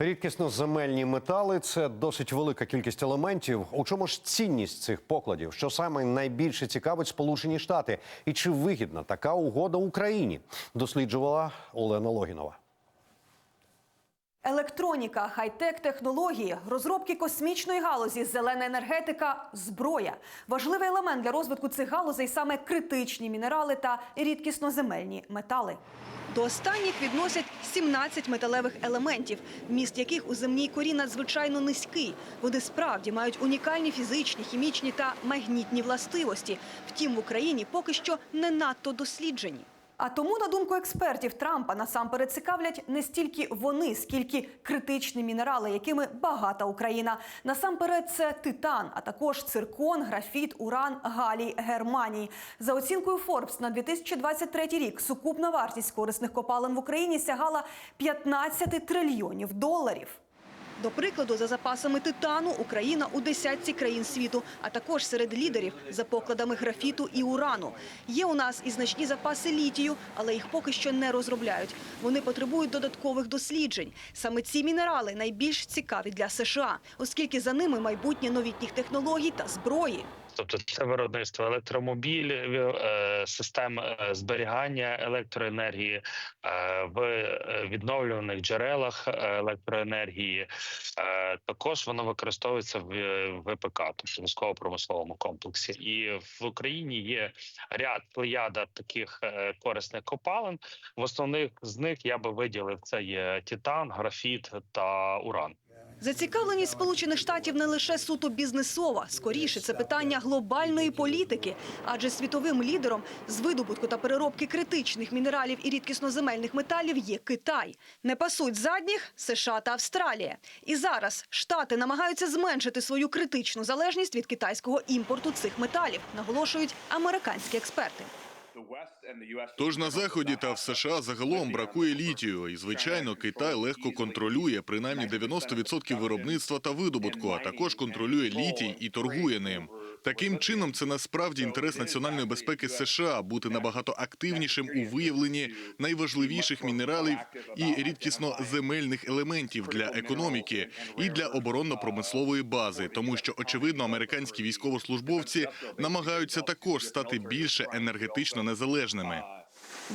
Рідкісно земельні метали це досить велика кількість елементів. У чому ж цінність цих покладів? Що саме найбільше цікавить Сполучені Штати? І чи вигідна така угода Україні? Досліджувала Олена Логінова. Електроніка, хай-тек технології, розробки космічної галузі, зелена енергетика, зброя. Важливий елемент для розвитку цих галузей саме критичні мінерали та рідкісноземельні метали. До останніх відносять 17 металевих елементів, міст яких у земній корі надзвичайно низький. Вони справді мають унікальні фізичні, хімічні та магнітні властивості. Втім, в Україні поки що не надто досліджені. А тому, на думку експертів Трампа, насамперед цікавлять не стільки вони, скільки критичні мінерали, якими багата Україна. Насамперед, це титан, а також циркон, графіт, уран, галій, германій. За оцінкою Forbes на 2023 рік сукупна вартість корисних копалин в Україні сягала 15 трильйонів доларів. До прикладу, за запасами титану Україна у десятці країн світу, а також серед лідерів за покладами графіту і урану. Є у нас і значні запаси літію, але їх поки що не розробляють. Вони потребують додаткових досліджень. Саме ці мінерали найбільш цікаві для США, оскільки за ними майбутнє новітніх технологій та зброї. Тобто це виробництво електромобілів, е, систем е, зберігання електроенергії е, в відновлюваних джерелах електроенергії. Також воно використовується в ВПК, тобто військово-промисловому комплексі. І в Україні є ряд плеяда таких корисних копалин. В основних з них я би виділив це є титан, графіт та уран. Зацікавленість Сполучених Штатів не лише суто бізнесова, скоріше це питання глобальної політики, адже світовим лідером з видобутку та переробки критичних мінералів і рідкісноземельних металів є Китай. Не пасуть задніх США та Австралія. І зараз штати намагаються зменшити свою критичну залежність від китайського імпорту цих металів, наголошують американські експерти. Тож на заході та в США загалом бракує літію, і звичайно, Китай легко контролює принаймні 90% виробництва та видобутку, а також контролює літій і торгує ним. Таким чином, це насправді інтерес національної безпеки США бути набагато активнішим у виявленні найважливіших мінералів і рідкісно земельних елементів для економіки і для оборонно-промислової бази, тому що очевидно американські військовослужбовці намагаються також стати більше енергетично незалежними.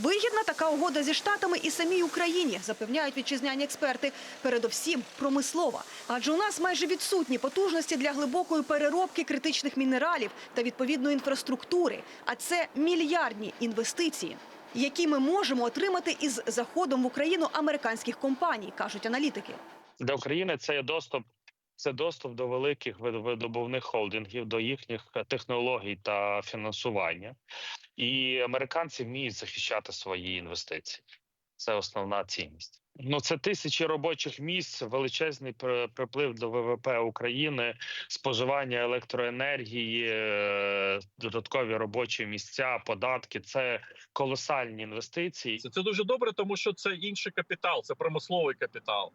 Вигідна така угода зі штатами і самій Україні, запевняють вітчизняні експерти. Передовсім промислова. Адже у нас майже відсутні потужності для глибокої переробки критичних мінералів та відповідної інфраструктури. А це мільярдні інвестиції, які ми можемо отримати із заходом в Україну американських компаній, кажуть аналітики. для України це є доступ. Це доступ до великих видо- видобувних холдингів, до їхніх технологій та фінансування. І американці вміють захищати свої інвестиції. Це основна цінність. Ну це тисячі робочих місць, величезний при- приплив до ВВП України, споживання електроенергії, е, додаткові робочі місця, податки. Це колосальні інвестиції. Це, це дуже добре, тому що це інший капітал, це промисловий капітал.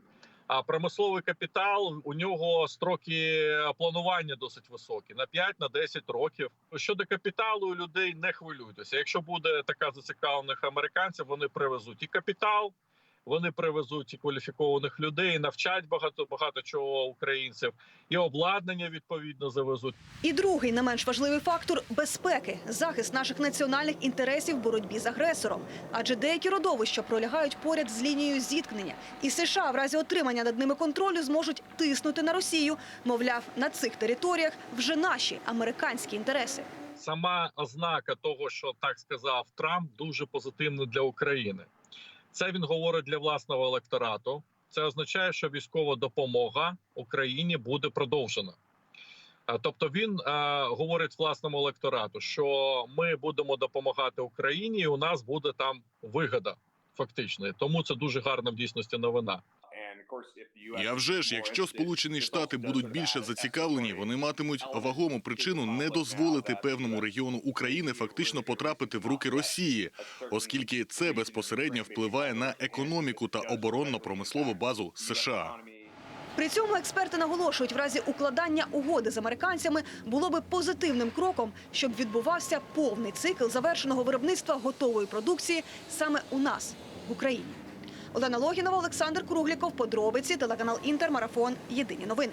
А промисловий капітал у нього строки планування досить високі на 5 на 10 років. Щодо капіталу, людей не хвилюйтеся. Якщо буде така зацікавлених американців, вони привезуть і капітал. Вони привезуть і кваліфікованих людей, навчать багато багато чого українців, і обладнання відповідно завезуть. І другий не менш важливий фактор безпеки захист наших національних інтересів в боротьбі з агресором. Адже деякі родовища пролягають поряд з лінією зіткнення, і США в разі отримання над ними контролю зможуть тиснути на Росію. Мовляв, на цих територіях вже наші американські інтереси. сама ознака того, що так сказав Трамп, дуже позитивна для України. Це він говорить для власного електорату. Це означає, що військова допомога Україні буде продовжена. Е, Тобто він е, говорить власному електорату, що ми будемо допомагати Україні, і у нас буде там вигода. Фактично, тому це дуже гарна в дійсності новина. Я вже ж, якщо Сполучені Штати будуть більше зацікавлені, вони матимуть вагому причину не дозволити певному регіону України фактично потрапити в руки Росії, оскільки це безпосередньо впливає на економіку та оборонно-промислову базу США. При цьому експерти наголошують, в разі укладання угоди з американцями було би позитивним кроком, щоб відбувався повний цикл завершеного виробництва готової продукції саме у нас в Україні. Олена Логінова, Олександр Кругліков. Подробиці телеканал Інтермарафон. Єдині новини.